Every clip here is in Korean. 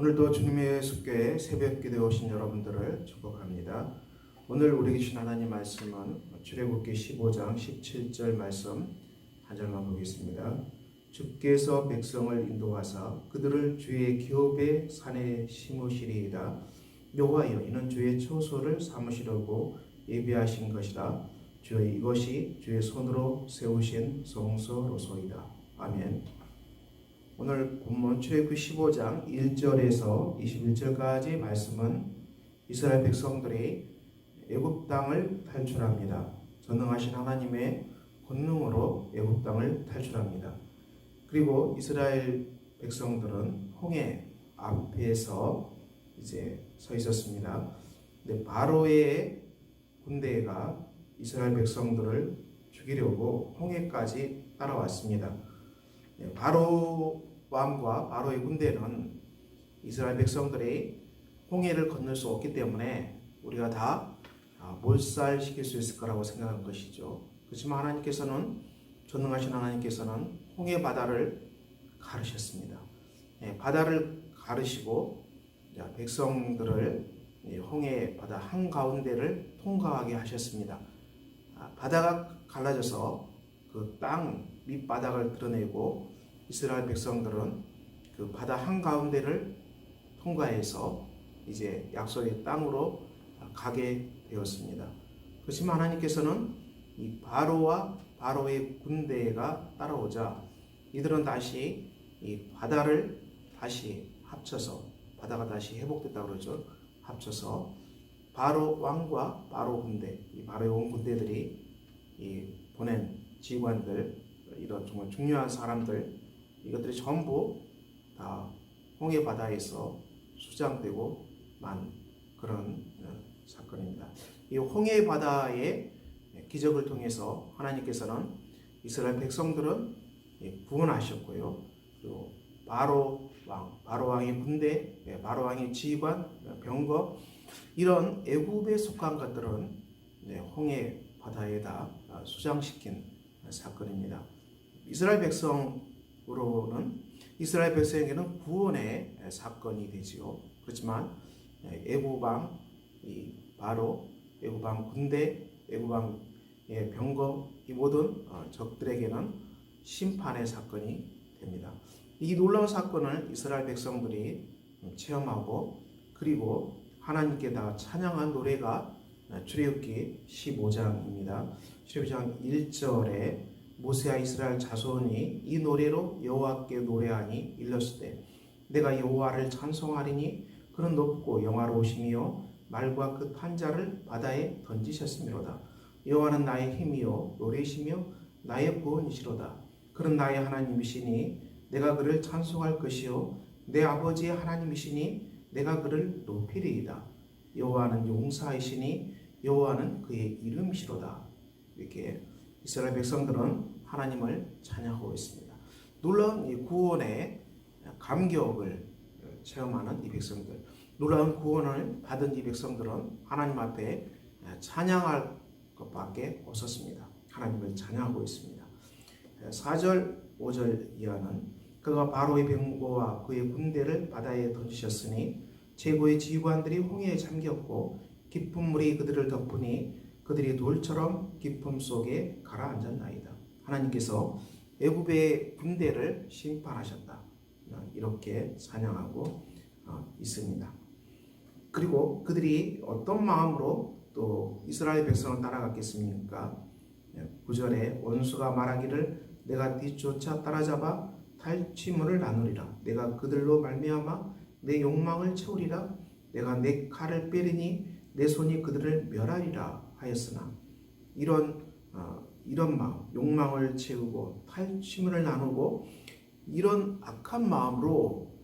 오늘도 주님의 숙교에 새벽 기도에 오신 여러분들을 축복합니다. 오늘 우리 주신 하나님 말씀은 출애굽기 15장 17절 말씀 한 절만 보겠습니다. 주께서 백성을 인도하사 그들을 주의 기업의 산에 심으시리이다. 여호와여 이는 주의 초소를 삼으시려고 예비하신 것이다. 주여 이것이 주의 손으로 세우신 성소로소이다. 아멘. 오늘 본문 출애굽기 15장 1절에서 21절까지 말씀은 이스라엘 백성들이 애굽 땅을 탈출합니다. 전능하신 하나님의 권능으로 애굽 땅을 탈출합니다. 그리고 이스라엘 백성들은 홍해 앞에서 이제 서 있었습니다. 근데 바로의 군대가 이스라엘 백성들을 죽이려고 홍해까지 따라왔습니다. 네, 바로 왕과 바로의 군대는 이스라엘 백성들이 홍해를 건널 수 없기 때문에 우리가 다 아, 몰살시킬 수 있을 거라고 생각한 것이죠. 그렇지만 하나님께서는 전능하신 하나님께서는 홍해 바다를 가르셨습니다. 예, 바다를 가르시고 자, 백성들을 이 홍해 바다 한 가운데를 통과하게 하셨습니다. 아, 바다가 갈라져서 그 땅 밑바닥을 드러내고 이스라엘 백성들은 그 바다 한 가운데를 통과해서 이제 약속의 땅으로 가게 되었습니다. 그렇지만 하나님께서는 이 바로와 바로의 군대가 따라오자 이들은 다시 이 바다를 다시 합쳐서 바다가 다시 회복됐다 그러죠. 합쳐서 바로 왕과 바로 군대, 이 바로의 온 군대들이 이 보낸 지휘관들 이런 정말 중요한 사람들 이것들이 전부 다 홍해 바다에서 수장되고 만 그런 어, 사건입니다. 이 홍해 바다의 기적을 통해서 하나님께서는 이스라엘 백성들은 구원하셨고요. 또 바로 왕, 바로 왕의 군대, 예, 바로 왕의 지휘관, 병거 이런 애굽에 속한 것들은 홍해 바다에다 수장시킨 사건입니다. 이스라엘 백성 으로는 이스라엘 백성에게는 구원의 사건이 되지요. 그렇지만 애굽왕 바로 애굽왕 군대, 애굽왕의 병거 이 모든 적들에게는 심판의 사건이 됩니다. 이 놀라운 사건을 이스라엘 백성들이 체험하고 그리고 하나님께 다 찬양한 노래가 출애굽기 15장입니다. 출애굽장 1절에 모세와 이스라엘 자손이 이 노래로 여호와께 노래하니 일렀을 때 내가 여호와를 찬송하리니 그는 높고 영화로우시며 말과 그 판자를 바다에 던지셨음이로다. 여호와는 나의 힘이요 노래시며 나의 구원이시로다. 그는 나의 하나님이시니 내가 그를 찬송할 것이요 내 아버지의 하나님이시니 내가 그를 높이리이다. 여호와는 용사이시니 여호와는 그의 이름이시로다. 이렇게 이스라엘 백성들은 하나님을 찬양하고 있습니다. 놀라운 이 구원의 감격을 체험하는 이 백성들, 놀라운 구원을 받은 이 백성들은 하나님 앞에 찬양할 것밖에 없었습니다. 하나님을 찬양하고 있습니다. 4절, 5절 이하는 그가 바로의 병거와 그의 군대를 바다에 던지셨으니 제고의 지휘관들이 홍해에 잠겼고 깊은 물이 그들을 덮으니 그들이 돌처럼 깊음 속에 가라앉았나이다. 하나님께서 애굽의 군대를 심판하셨다. 이렇게 찬양하고 어, 있습니다. 그리고 그들이 어떤 마음으로 또 이스라엘 백성을 따라갔겠습니까? 9절에 원수가 말하기를 내가 뒤쫓아 따라잡아 탈취물을 나누리라. 내가 그들로 말미암아 내 욕망을 채우리라. 내가 내 칼을 빼리니 내 손이 그들을 멸하리라 하였으나 이런 어, 이런 마음, 욕망을 채우고 탈취물을 나누고 이런 악한 마음으로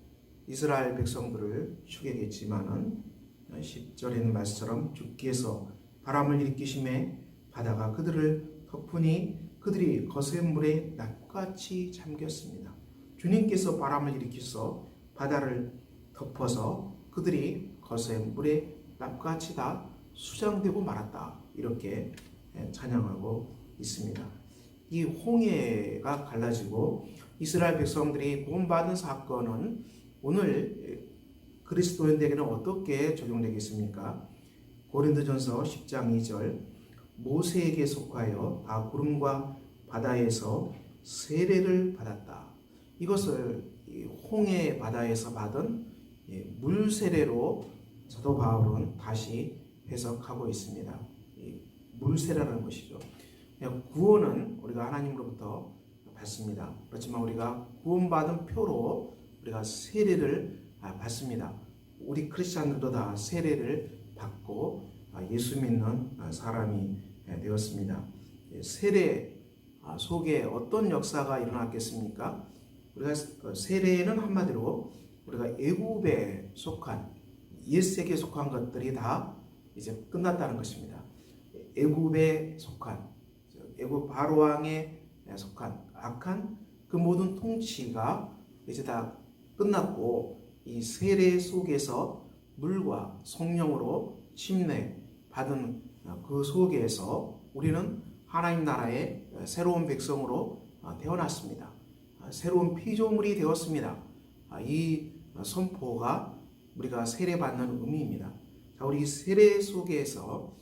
이스라엘 백성들을 추격했지만은 10절에 있는 말씀처럼 주께서 바람을 일으키심에 바다가 그들을 덮으니 그들이 거센 물에 낫같이 잠겼습니다. 주님께서 바람을 일으키서 바다를 덮어서 그들이 거센 물에 납같이 다 수장되고 말았다. 이렇게 찬양하고 있습니다. 이 홍해가 갈라지고 이스라엘 백성들이 구원받은 사건은 오늘 그리스도인들에게는 어떻게 적용되겠습니까? 고린도전서 10장 2절 모세에게 속하여 다 구름과 바다에서 세례를 받았다. 이것을 이 홍해 바다에서 받은 이물 세례로 사도 바울은 다시 해석하고 있습니다. 이 물세례라는 것이죠. 구원은 우리가 하나님으로부터 받습니다. 그렇지만 우리가 구원받은 표로 우리가 세례를 아, 받습니다. 우리 크리스천들도 다 세례를 받고 아, 예수 믿는 아, 사람이 되었습니다. 예, 세례 속에 어떤 역사가 일어났겠습니까? 우리가 어, 세례는 한마디로 우리가 애굽에 속한 옛 세계에 속한 것들이 다 이제 끝났다는 것입니다. 애굽에 속한 애굽 바로 왕에 속한 악한 그 모든 통치가 이제 다 끝났고 이 세례 속에서 물과 성령으로 침례 받은 그 속에서 우리는 하나님 나라의 새로운 백성으로 태어났습니다. 새로운 피조물이 되었습니다. 이 선포가 우리가 세례받는 의미입니다. 자, 우리 세례 속에서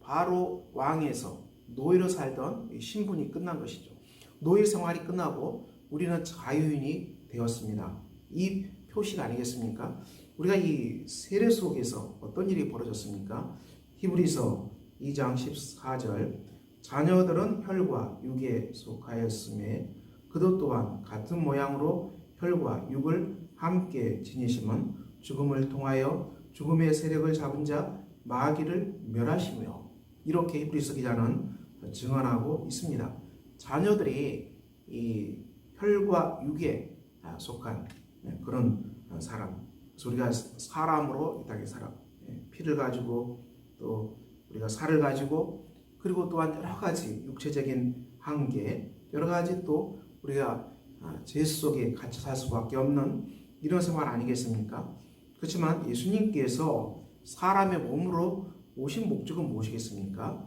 바로 왕에서 노예로 살던 신분이 끝난 것이죠. 노예 생활이 끝나고 우리는 자유인이 되었습니다. 이 표식 아니겠습니까? 우리가 이 세례 속에서 어떤 일이 벌어졌습니까? 히브리서 2장 14절 자녀들은 혈과 육에 속하였음에 그도 또한 같은 모양으로 혈과 육을 함께 지니심은 죽음을 통하여 죽음의 세력을 잡은 자 마귀를 멸하시며 이렇게 히브리서 기자는 증언하고 있습니다. 자녀들이 이 혈과 육에 속한 그런 사람. 우리가 사람으로 이 땅에 살아 피를 가지고 또 우리가 살을 가지고 그리고 또한 여러 가지 육체적인 한계, 여러 가지 또 우리가 죄 속에 갇혀 살 수밖에 없는 이런 생활 아니겠습니까? 그렇지만 예수님께서 사람의 몸으로 오신 목적은 무엇이겠습니까?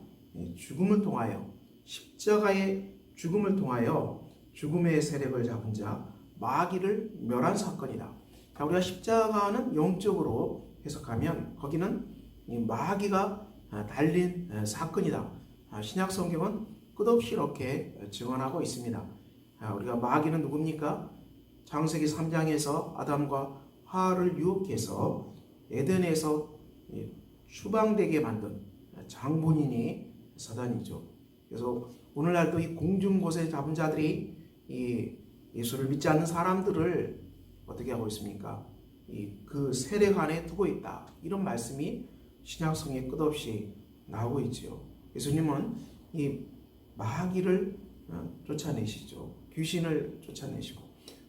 죽음을 통하여 십자가의 죽음을 통하여 죽음의 세력을 잡은 자 마귀를 멸한 사건이다. 우리가 십자가는 영적으로 해석하면 거기는 마귀가 달린 사건이다. 신약 성경은 끝없이 이렇게 증언하고 있습니다. 우리가 마귀는 누굽니까? 창세기 3장에서 아담과 하를 유혹해서 에덴에서 추방되게 만든 장본인이 사단이죠. 그래서 오늘날도 이 공중 곳에 잡은 자들이 이 예수를 믿지 않는 사람들을 어떻게 하고 있습니까? 이 그 세례관에 두고 있다. 이런 말씀이 신약성에 끝없이 나오고 있지요. 예수님은 이 마귀를 어, 쫓아내시죠. 귀신을 쫓아내시고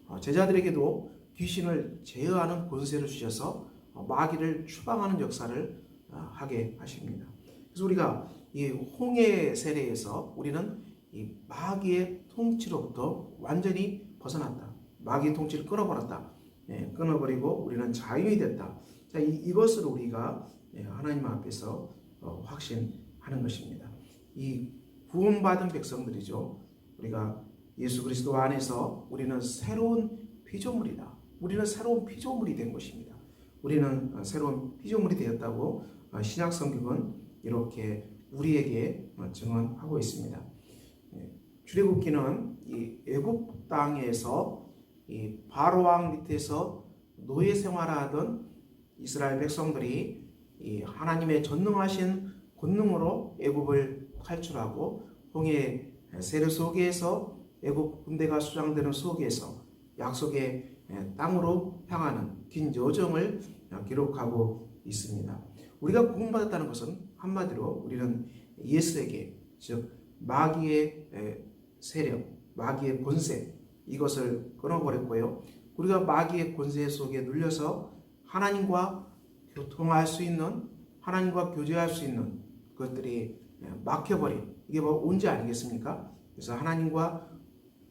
어, 제자들에게도 귀신을 제어하는 권세를 주셔서 어, 마귀를 추방하는 역사를 하게 하십니다. 그래서 우리가 이 홍해 세례에서 우리는 이 마귀의 통치로부터 완전히 벗어났다. 마귀의 통치를 끊어버렸다. 예, 끊어버리고 우리는 자유이 됐다. 자, 이, 것을 우리가 예, 하나님 앞에서 어, 확신하는 것입니다. 이 구원받은 백성들이죠. 우리가 예수 그리스도 안에서 우리는 새로운 피조물이다. 우리는 새로운 피조물이 된 것입니다. 우리는 어, 새로운 피조물이 되었다고 어, 신약 성경은 이렇게 우리에게 증언하고 있습니다. 예, 출애굽기는 이 애굽 땅에서 이 바로 왕 밑에서 노예 생활하던 이스라엘 백성들이 이 하나님의 전능하신 권능으로 애굽을 탈출하고 홍해 세르 속에서 애굽 군대가 수장되는 속에서 약속의 땅으로 향하는 긴 여정을 기록하고 있습니다. 우리가 구원받았다는 것은 한마디로 우리는 예수에게 즉 마귀의 세력, 마귀의 권세 이것을 끊어버렸고요. 우리가 마귀의 권세 속에 눌려서 하나님과 교통할 수 있는 하나님과 교제할 수 있는 것들이 막혀버린 이게 뭐 온지 아니겠습니까? 그래서 하나님과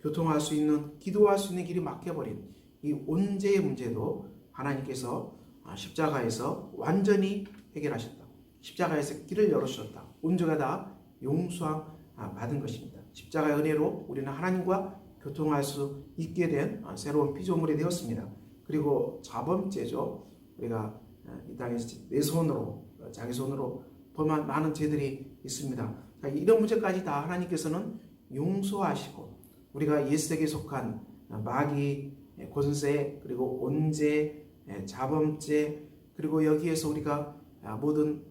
교통할 수 있는 기도할 수 있는 길이 막혀버린 이 온제의 문제도 하나님께서 십자가에서 완전히 해결하셨다. 십자가에서 길을 열어주셨다. 온전가 다 용서함 받은 것입니다. 십자가의 은혜로 우리는 하나님과 교통할 수 있게 된 새로운 피조물이 되었습니다. 그리고 자범죄죠. 우리가 어, 이 땅에서 내 손으로 어, 자기 손으로 범한 많은 죄들이 있습니다. 자, 이런 문제까지 다 하나님께서는 용서하시고 우리가 옛세에 속한 마귀, 권세 그리고 온죄, 자범죄 그리고 여기에서 우리가 모든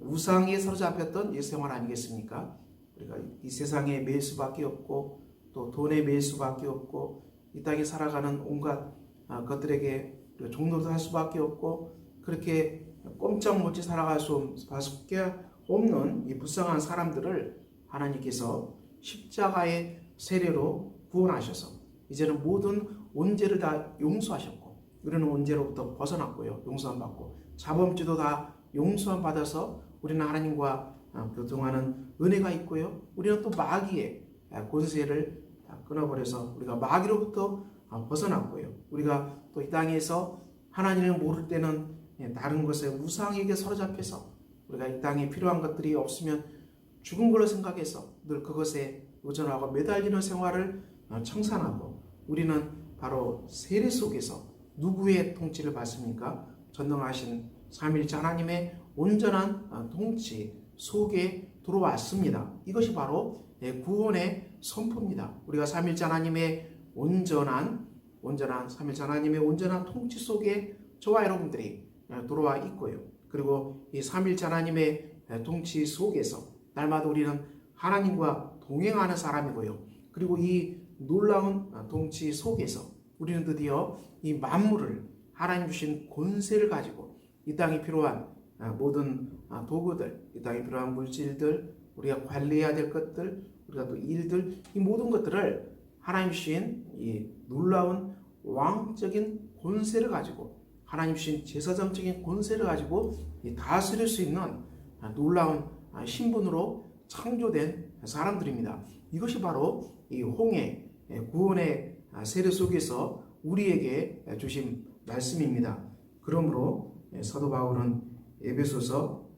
우상에 사로잡혔던 옛 생활 아니겠습니까? 우리가 이 세상에 매일 수밖에 없고 또 돈에 매일 수밖에 없고 이 땅에 살아가는 온갖 아, 것들에게 종로도 할 수밖에 없고 그렇게 꼼짝 못지 살아갈 수밖에 없는 이 불쌍한 사람들을 하나님께서 십자가의 세례로 구원하셔서 이제는 모든 온죄를 다 용서하셨고 우리는 온죄로부터 벗어났고요. 용서함 받고. 자범죄도 다 용서함 받아서 우리는 하나님과 아, 교통하는 은혜가 있고요. 우리는 또 마귀의 아, 권세를 다 끊어버려서 우리가 마귀로부터 아, 벗어났고요. 우리가 또 이 땅에서 하나님을 모를 때는 예, 다른 것에 우상에게 사로잡혀서 우리가 이 땅에 필요한 것들이 없으면 죽은 걸로 생각해서 늘 그것에 의존하고 매달리는 생활을 어, 청산하고 우리는 바로 세례 속에서 누구의 통치를 받습니까? 전능하신 삼일째 하나님의 온전한 어, 통치 속에 들어왔습니다. 이것이 바로 예, 구원의 선포입니다. 우리가 삼일째 하나님의 온전한 온전한 삼일째 하나님의 온전한 통치 속에 저와 여러분들이 어, 들어와 있고요. 그리고 이 삼일째 하나님의 통치 속에서 날마다 우리는 하나님과 동행하는 사람이고요. 그리고 이 놀라운 통치 속에서 우리는 드디어 이 만물을 하나님 주신 권세를 가지고 이 땅에 필요한 모든 도구들, 이 땅에 필요한 물질들, 우리가 관리해야 될 것들, 우리가 또 일들, 이 모든 것들을 하나님 주신 이 놀라운 왕적인 권세를 가지고 하나님 주신 제사장적인 권세를 가지고 다스릴 수 있는 놀라운 신분으로 창조된 사람들입니다. 이것이 바로 이 홍해 구원의 세례 속에서 우리에게 주신 말씀입니다. 그러므로 사도 바울은 에베소서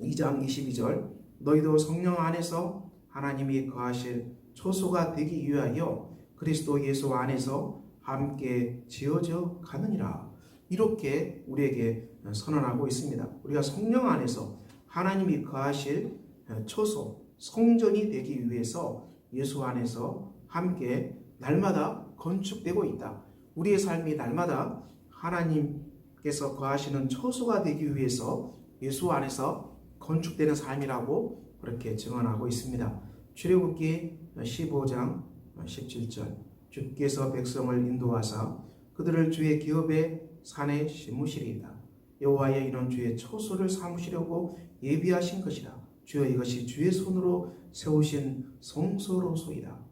2장 22절 너희도 성령 안에서 하나님이 거하실 초소가 되기 위하여 그리스도 예수 안에서 함께 지어져 가느니라. 이렇게 우리에게 선언하고 있습니다. 우리가 성령 안에서 하나님이 거하실 초소, 성전이 되기 위해서 예수 안에서 함께 날마다 건축되고 있다. 우리의 삶이 날마다 하나님께서 거하시는 초소가 되기 위해서 예수 안에서 건축되는 삶이라고 그렇게 증언하고 있습니다. 출애굽기 15장 17절 주께서 백성을 인도하사 그들을 주의 기업의 산에 심으시리이다. 여호와의 이런 주의 초소를 삼으시려고 예비하신 것이라. 주여 이것이 주의 손으로 세우신 성소로소이다.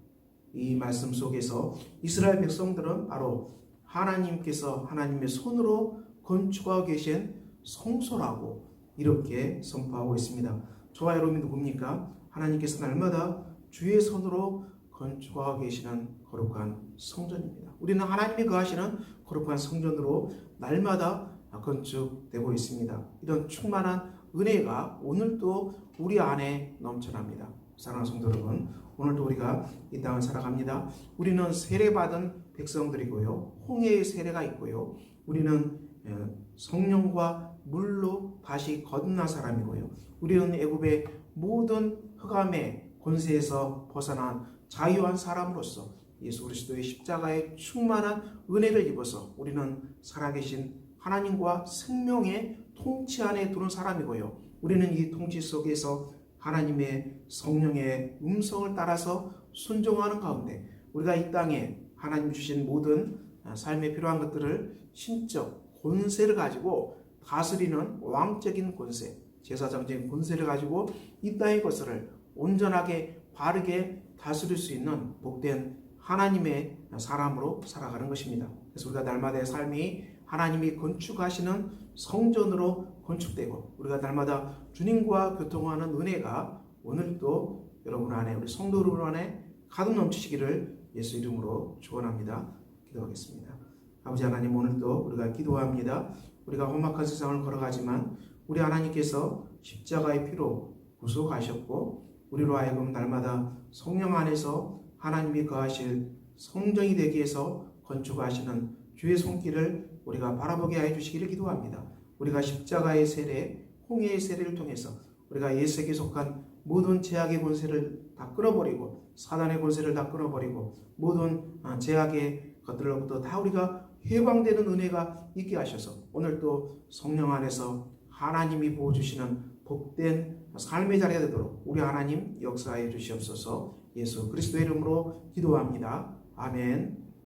이 말씀 속에서 이스라엘 백성들은 바로 하나님께서 하나님의 손으로 건축하고 계신 성소라고 이렇게 선포하고 있습니다. 저와 여러분이 누굽니까? 하나님께서 날마다 주의 손으로 건축하고 계시는 거룩한 성전입니다. 우리는 하나님이 거하시는 거룩한 성전으로 날마다 건축되고 있습니다. 이런 충만한 은혜가 오늘도 우리 안에 넘쳐납니다. 사랑하는 성도 여러분, 오늘도 우리가 이 땅을 살아갑니다. 우리는 세례받은 백성들이고요. 홍해의 세례가 있고요. 우리는 성령과 물로 다시 거듭난 사람이고요. 우리는 애굽의 모든 흑암의 권세에서 벗어난 자유한 사람으로서 예수 그리스도의 십자가의 충만한 은혜를 입어서 우리는 살아계신 하나님과 생명의 통치 안에 두는 사람이고요. 우리는 이 통치 속에서 하나님의 성령의 음성을 따라서 순종하는 가운데 우리가 이 땅에 하나님 주신 모든 삶에 필요한 것들을 신적 권세를 가지고 다스리는 왕적인 권세, 제사장적인 권세를 가지고 이 땅의 것을 온전하게 바르게 다스릴 수 있는 복된 하나님의 사람으로 살아가는 것입니다. 그래서 우리가 날마다의 삶이 하나님이 건축하시는 성전으로 건축되고 우리가 날마다 주님과 교통하는 은혜가 오늘도 여러분 안에 우리 성도 여러분 안에 가득 넘치시기를 예수 이름으로 축원합니다. 기도하겠습니다. 아버지 하나님 오늘도 우리가 기도합니다. 우리가 험악한 세상을 걸어가지만 우리 하나님께서 십자가의 피로 구속하셨고 우리로 하여금 날마다 성령 안에서 하나님이 거하실 성정이 되기 위해서 건축하시는 주의 손길을 우리가 바라보게 해 주시기를 기도합니다. 우리가 십자가의 세례, 홍해의 세례를 통해서 우리가 예수에게 속한 모든 제약의 권세를 다 끊어버리고 사단의 권세를 다 끊어버리고 모든 아, 제약의 것들로부터 다 우리가 해방되는 은혜가 있게 하셔서 오늘 또 성령 안에서 하나님이 부어주시는 복된 삶의 자리가 되도록 우리 하나님 역사해 주시옵소서 예수 그리스도의 이름으로 기도합니다. 아멘.